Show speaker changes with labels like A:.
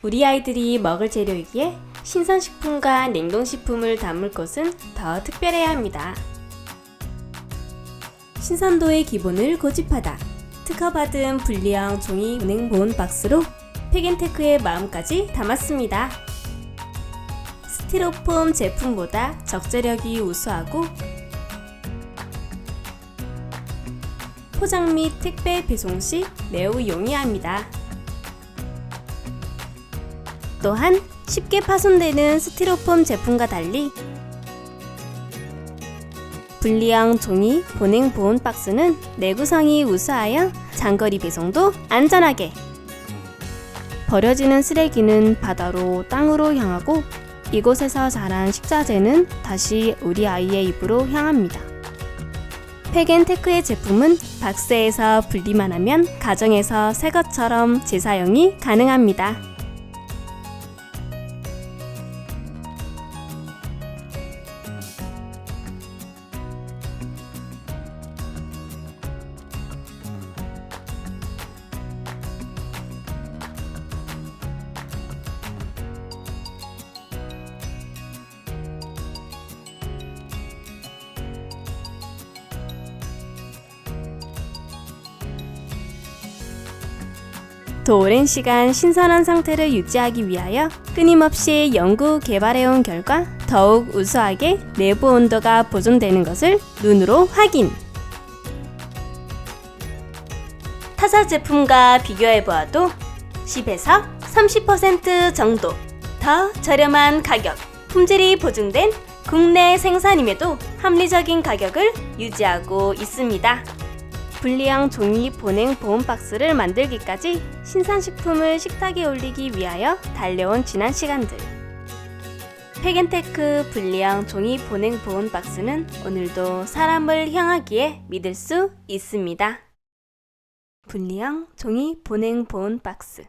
A: 우리 아이들이 먹을 재료이기에 신선식품과 냉동식품을 담을 것은 더 특별해야 합니다. 신선도의 기본을 고집하다. 특허받은 분리형 종이 은행 보온 박스로 팩앤테크의 마음까지 담았습니다. 스티로폼 제품보다 적재력이 우수하고 포장 및 택배 배송 시 매우 용이합니다. 또한 쉽게 파손되는 스티로폼 제품과 달리 분리형 종이 보냉 보온 박스는 내구성이 우수하여 장거리 배송도 안전하게 버려지는 쓰레기는 바다로 땅으로 향하고 이곳에서 자란 식자재는 다시 우리 아이의 입으로 향합니다. 팩앤테크의 제품은 박스에서 분리만 하면 가정에서 새 것처럼 재사용이 가능합니다. 더 오랜 시간 신선한 상태를 유지하기 위하여 끊임없이 연구 개발해온 결과 더욱 우수하게 내부 온도가 보존되는 것을 눈으로 확인. 타사 제품과 비교해 보아도 10에서 30% 정도 더 저렴한 가격, 품질이 보증된 국내 생산임에도 합리적인 가격을 유지하고 있습니다. 분리형 종이 보냉 보온 박스를 만들기까지 신선식품을 식탁에 올리기 위하여 달려온 지난 시간들. 팩앤테크 분리형 종이 보냉 보온 박스는 오늘도 사람을 향하기에 믿을 수 있습니다. 분리형 종이 보냉 보온 박스.